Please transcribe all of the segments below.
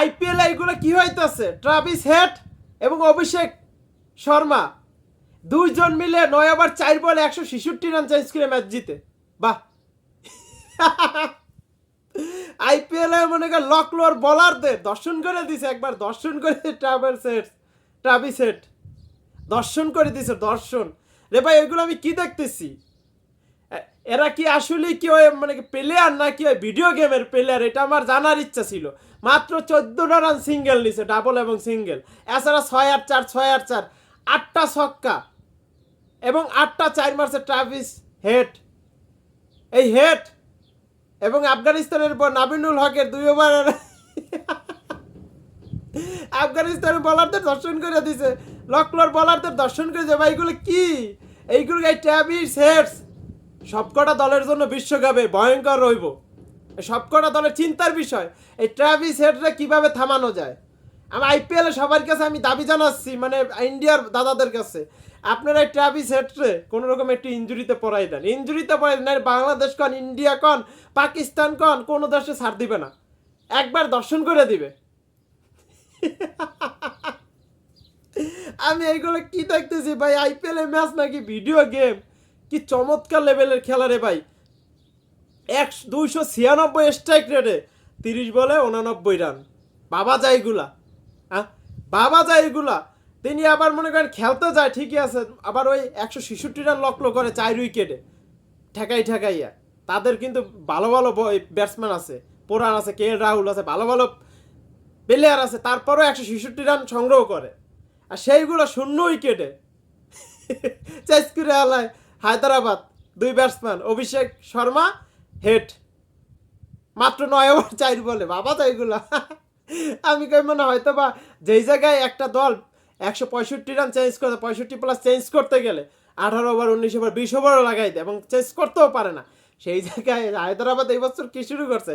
IPL এইগুলো কি হইতাছে? ট্রাভিস হেড এবং অভিষেক শর্মা। দুইজন মিলে নয় ওভার চার বলে একশো ছেষট্টি রান চেঞ্জ করে ম্যাচ জিতে। বাহ! আইপিএল এ মনে কর লকলোর বলারদের দর্শন করে দিছে একবার, দর্শন করে ট্রাভেল সেট ট্রাভিস হেড। দর্শন করে দিছে, দর্শন। রে ভাই, এগুলো আমি কি দেখতেছি? এরা কি আসলে কি ওই মানে প্লেয়ার না কি ওই ভিডিও গেমের প্লেয়ার এটা আমার জানার ইচ্ছা ছিল। মাত্র চোদ্দটা রান সিঙ্গেল নিছে ডাবল এবং সিঙ্গেল এছাড়া ছয় আট চার, ছয় আট চার। আটটা ছক্কা এবং আটটা চার মারছে ট্রাভিস হেড এই হেড এবং আফগানিস্তানের পর নাবিনুল হকের দুই ওভার আফগানিস্তানের বলারদের দর্শন করে দিছে। লকলোর বলারদের দর্শন করে দিছে ভাই, এগুলো কি? এইগুলো এই ট্যাবিস হেডস সবকটা দলের জন্য বিশ্বকাপে ভয়ঙ্কর রইব। সবকটা দলের চিন্তার বিষয়, এই ট্রাভিস হেডরা কীভাবে থামানো যায়? আমি আইপিএল সবার কাছে আমি দাবি জানাচ্ছি মানে ইন্ডিয়ার দাদাদের কাছে। আপনারা এই ট্রাভিস হেডরে কোনো রকম একটু ইঞ্জুরিতে পড়াই দেন। ইঞ্জুরিতে পড়াই দেন বাংলাদেশ কন ইন্ডিয়া কন, পাকিস্তান কন, কোনো দেশে ছাড় দিবে না। একবার দর্শন করে দিবে। আমি এইগুলো কি দেখতেছি ভাই আইপিএল ম্যাচ নাকি ভিডিও গেম কি চমৎকার লেভেলের খেলা রে ভাই। এক দুইশো ছিয়ানব্বই স্ট্রাইক রেটে তিরিশ বলে উনানব্বই রান বাবা যায় এগুলা হ্যাঁ বাবা যায় এগুলা। তিনি আবার মনে করেন খেলতে যায়, ঠিকই আছে। আবার ওই একশো ছেষট্টি রান লকলো করে চার উইকেটে ঠেকাই ঠেকাইয়া তাদের কিন্তু ভালো ভালো ব্যাটসম্যান আছে পুরান আছে, কে রাহুল আছে, ভালো ভালো প্লেয়ার আছে। তারপরেও একশো ছেষট্টি রান সংগ্রহ করে। আর সেইগুলো শূন্য উইকেটে চেস করে আলায়। হায়দ্রাবাদ, দুই ব্যাটসম্যান অভিষেক শর্মা হেড মাত্র নয় ওভার চার বলে, বাবা তো এগুলা। আমি কই মনে হয়তো বা যেই জায়গায় একটা দল একশো পঁয়ষট্টি রান চেঞ্জ করতে পঁয়ষট্টি প্লাস চেঞ্জ করতে গেলে আঠারো ওভার উনিশ ওভার বিশ ওভারও লাগাই দেয় এবং চেঞ্জ করতেও পারে না। সেই জায়গায় হায়দ্রাবাদ এই বছর কি শুরু করছে?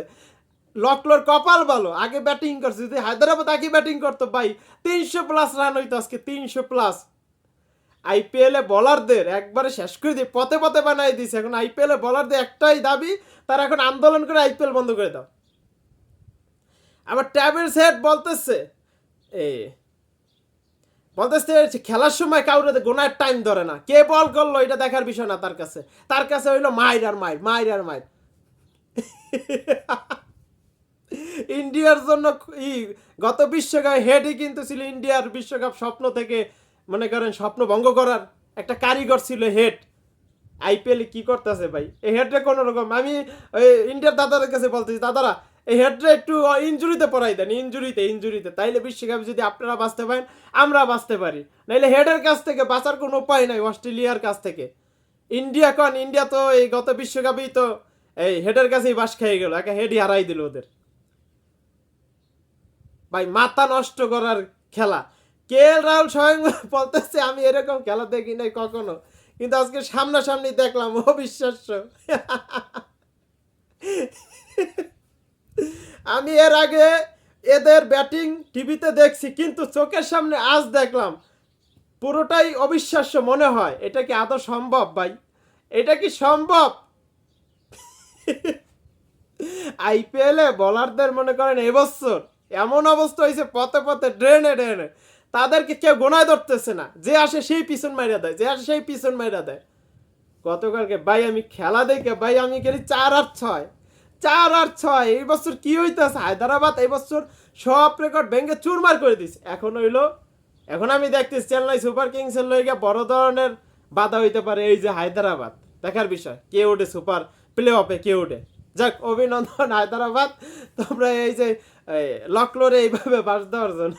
লকলোর কপাল ভালো, আগে ব্যাটিং করছে। যদি হায়দ্রাবাদ আগে ব্যাটিং করতো, ভাই, তিনশো প্লাস রান হইতো আজকে, তিনশো প্লাস আইপিএল বলারদের একবারে শেষ করে দিয়ে পথে পথে বানাই দিছে। এখন আইপিএল বলারদের একটাই দাবি, তারা এখন আন্দোলন করে আইপিএল বন্ধ করে দাও। আবার ট্যাবের সেট বলতেছে, এ, বলতেছে খেলার সময় কাউরে গোনার টাইম ধরে না। কে বল করল এটা দেখার বিষয় না তার কাছে। তার কাছে হইল মাইর আর মাইর মাইর আর মাইর। ইন্ডিয়ার জন্য ই, গত বিশ্বকাপে হেডই কিন্তু ছিল ইন্ডিয়ার বিশ্বকাপ স্বপ্ন থেকে মনে করেন স্বপ্ন ভঙ্গ করার একটা কারিগর ছিল হেড। আইপিএল কি করতেছে ভাই? এই হেডরে কোনো রকম, আমি ওই ইন্ডিয়ার দাদাদের কাছে বলতেছি, দাদারা, এই হেডরে একটু ইঞ্জুরিতে পড়াই দেন ইঞ্জুরিতে ইঞ্জুরিতে তাইলে বিশ্বকাপে যদি আপনারা বাঁচতে পারেন আমরা বাঁচতে পারি। নাইলে হেডের কাছ থেকে বাঁচার কোনো উপায় নাই, অস্ট্রেলিয়ার কাছ থেকে। ইন্ডিয়া কন, ইন্ডিয়া তো এই গত বিশ্বকাপেই তো এই হেডের কাছেই বাস খেয়ে গেল, একা হেডই হারাই দিল ওদের। ভাই, মাথা নষ্ট করার খেলা। কে এল রাহুল স্বয়ং বলতেছে, আমি এরকম খেলা দেখি নাই কখনো। কিন্তু আজকে সামনাসামনি দেখলাম, অবিশ্বাস্য। আমি এর আগে এদের ব্যাটিং টিভিতে দেখছি, কিন্তু চোখের সামনে আজ দেখলাম, পুরোটাই অবিশ্বাস্য মনে হয়। এটা কি আদৌ সম্ভব, ভাই? এটা কি সম্ভব? আইপিএলে বলারদের মনে করেন এবছর এমন অবস্থা হয়েছে, পথে পথে ড্রেনে ড্রেনে। তাদেরকে কেউ গোনায় ধরতেছে না। যে আসে সেই পিছন মাইরা দেয়, যে আসে সেই পিছন মাইরা দেয়। গতকালকে ভাই আমি খেলা দেখে, ভাই আমি গেলি চার আর ছয়। চার আর ছয়, এই বছর কি হইতেছে? হায়দ্রাবাদ এই বছর সব রেকর্ড ভেঙে চুরমার করে দিছে। এখন হইল, এখন আমি দেখতেছি চেন্নাই সুপার কিংসের লইগে বড় ধরনের বাধা হইতে পারে এই যে হায়দ্রাবাদ। দেখার বিষয়, কে ওঠে সুপার প্লে অফে কে ওঠে যাক, অভিনন্দন হায়দ্রাবাদ। তোমরা এই যে লকলোরে এইভাবে বাস দেওয়ার জন্য।